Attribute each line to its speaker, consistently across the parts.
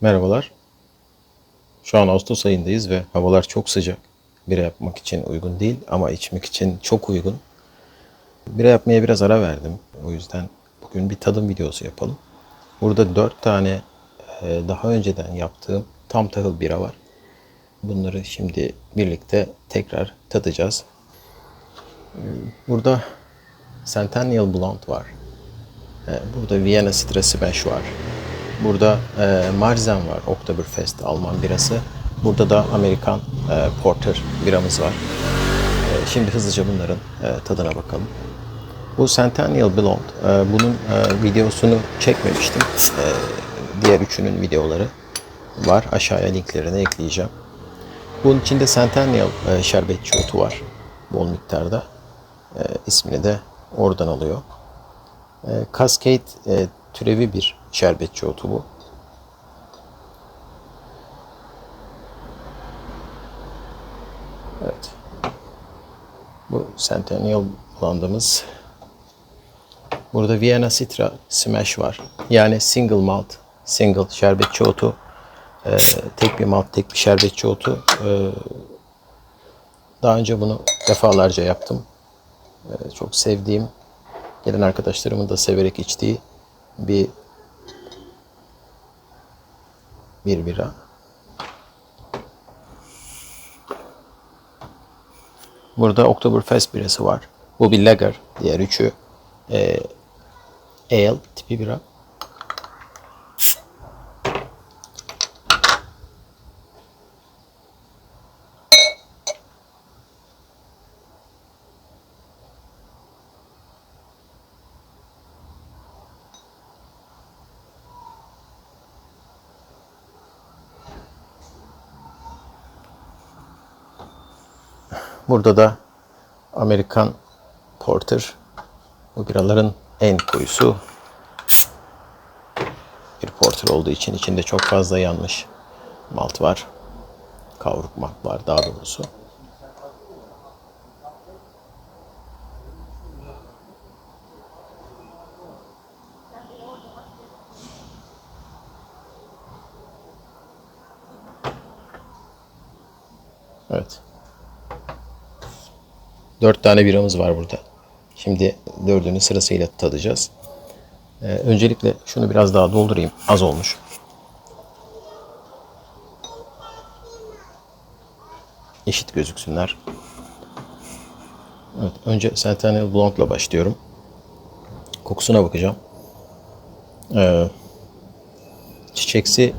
Speaker 1: Merhabalar. Şu an Ağustos ayındayız ve havalar çok sıcak. Bira yapmak için uygun değil ama içmek için çok uygun. Bira yapmaya biraz ara verdim. O yüzden bugün bir tadım videosu yapalım. Burada dört tane e, daha önceden yaptığım tam tahıl bira var. Bunları şimdi birlikte tekrar tadacağız. Burada Centennial Blonde var. E, Burada Vienna Citra Smash var. Burada e, Marzen var, Oktoberfest Alman birası. Burada da Amerikan e, Porter biramız var. E, şimdi hızlıca bunların e, tadına bakalım. Bu Centennial Blonde, e, bunun e, videosunu çekmemiştim. E, diğer üçünün videoları var. Aşağıya linklerini ekleyeceğim. Bunun içinde Centennial e, şerbetçi otu var. Bol miktarda. E, ismini de oradan alıyor. E, Cascade e, türevi bir şerbetçi otu bu. Evet. Bu Centennial blandımız. Burada Vienna Citra Smash var. Yani single malt, single şerbetçi otu. E, tek bir malt, tek bir şerbetçi otu. E, daha önce bunu defalarca yaptım. E, çok sevdiğim, gelen arkadaşlarımın da severek içtiği bir bir bira. Burada Oktoberfest birası var. Bu bir lager. Diğer üçü e, ale tipi bira. Burada da Amerikan Porter. Bu biraların en koyusu. Bir porter olduğu için içinde çok fazla yanmış malt var. Kavruk malt var daha doğrusu. Evet. Dört tane biramız var burada. Şimdi dördünü sırasıyla tadacağız. Ee, öncelikle şunu biraz daha doldurayım. Az olmuş. Eşit gözüksünler. Evet, önce Centennial Blonde'la başlıyorum. Kokusuna bakacağım. Ee, çiçeksi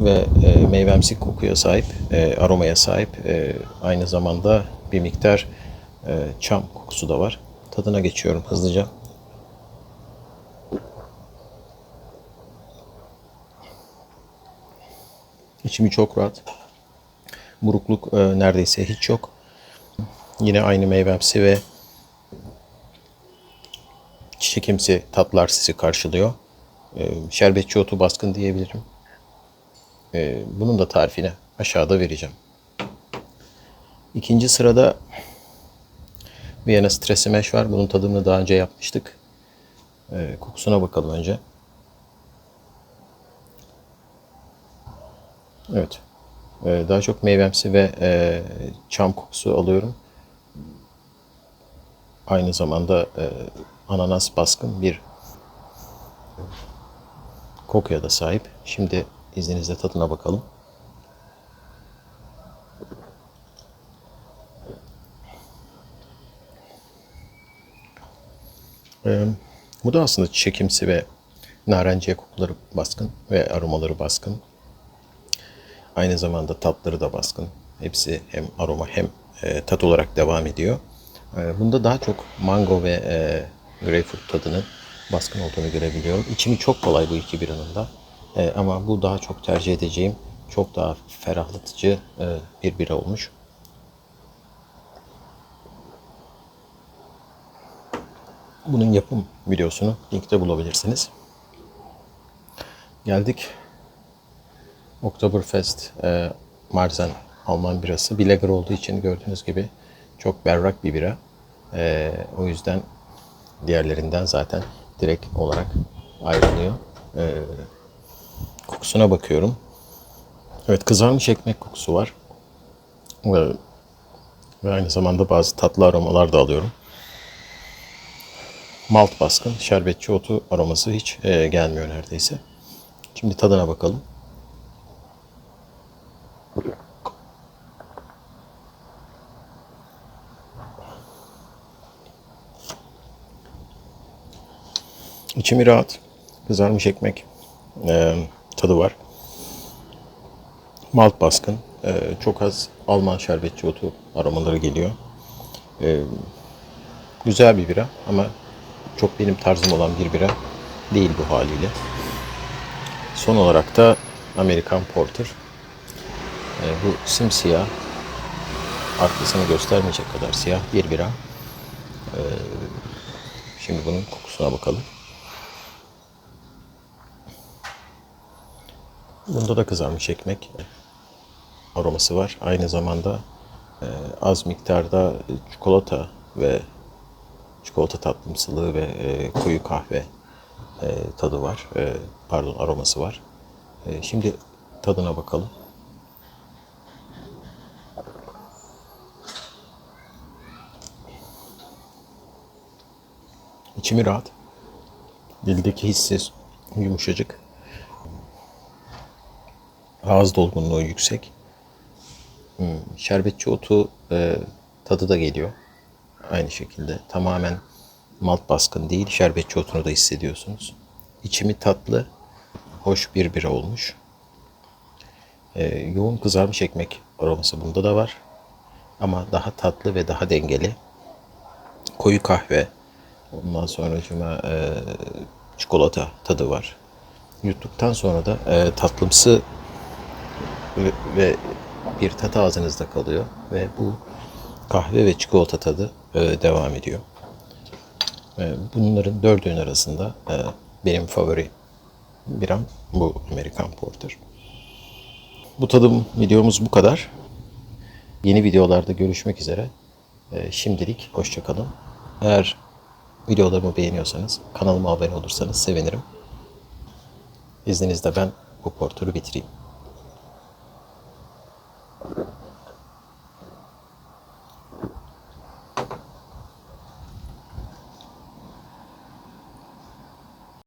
Speaker 1: ve e, meyvemsi kokuya sahip, e, aromaya sahip. E, aynı zamanda bir miktar e, çam kokusu da var. Tadına geçiyorum hızlıca. İçimi çok rahat. Burukluk e, neredeyse hiç yok. Yine aynı meyvemsi ve çiçekimsi tatlar sizi karşılıyor. E, şerbetçi otu baskın diyebilirim. E, bunun da tarifini aşağıda vereceğim. İkinci sırada Viyana Stress Mesh var. Bunun tadımını daha önce yapmıştık. E, kokusuna bakalım önce. Evet. E, daha çok meyvemsi ve e, çam kokusu alıyorum. Aynı zamanda e, ananas baskın bir kokuya da sahip. Şimdi izninizle tadına bakalım. Ee, bu da aslında çekimsi ve narenciye kokuları baskın ve aromaları baskın. Aynı zamanda tatları da baskın. Hepsi hem aroma hem e, tat olarak devam ediyor. E, bunda daha çok mango ve e, greyfurt tadının baskın olduğunu görebiliyorum. İçimi çok kolay bu iki biranın da. E, ama bu daha çok tercih edeceğim, çok daha ferahlatıcı e, bir bira olmuş. Bunun yapım videosunu linkte bulabilirsiniz. Geldik Oktoberfest e, Marzen Alman birası. Bir olduğu için gördüğünüz gibi çok berrak bir bira. E, o yüzden diğerlerinden zaten direkt olarak ayrılıyor. E, kokusuna bakıyorum. Evet kızarmış ekmek kokusu var. Ve, ve aynı zamanda bazı tatlı aromalar da alıyorum. Malt baskın, şerbetçi otu aroması hiç e, gelmiyor neredeyse. Şimdi tadına bakalım. İçimi rahat. Kızarmış ekmek e, tadı var. Malt baskın. e, çok az Alman şerbetçi otu aromaları geliyor. E, güzel bir bira ama çok benim tarzım olan bir bira değil bu haliyle. Son olarak da Amerikan Porter. E, bu simsiyah, arkasını göstermeyecek kadar siyah bir bira. E, şimdi bunun kokusuna bakalım. Bunda da kızarmış ekmek aroması var. Aynı zamanda e, az miktarda çikolata ve çikolata tatlımsılığı ve e, koyu kahve e, tadı var. E, pardon aroması var. E, şimdi tadına bakalım. İçimi rahat. Dildeki hissi yumuşacık. Ağız dolgunluğu yüksek. Hmm, şerbetçi otu e, tadı da geliyor. Aynı şekilde. Tamamen malt baskın değil. Şerbetçi otunu da hissediyorsunuz. İçimi tatlı, hoş bir bira olmuş. E, yoğun kızarmış ekmek aroması bunda da var. Ama daha tatlı ve daha dengeli. Koyu kahve. Ondan sonra e, çikolata tadı var. Yuttuktan sonra da e, tatlımsı ve, ve bir tat ağzınızda kalıyor ve bu kahve ve çikolata tadı devam ediyor. E, bunların dördünün arasında e, benim favori biram bu Amerikan Porter. Bu tadım videomuz bu kadar. Yeni videolarda görüşmek üzere. E, şimdilik hoşçakalın. Eğer videolarımı beğeniyorsanız kanalıma abone olursanız sevinirim. İzninizle ben bu portörü bitireyim.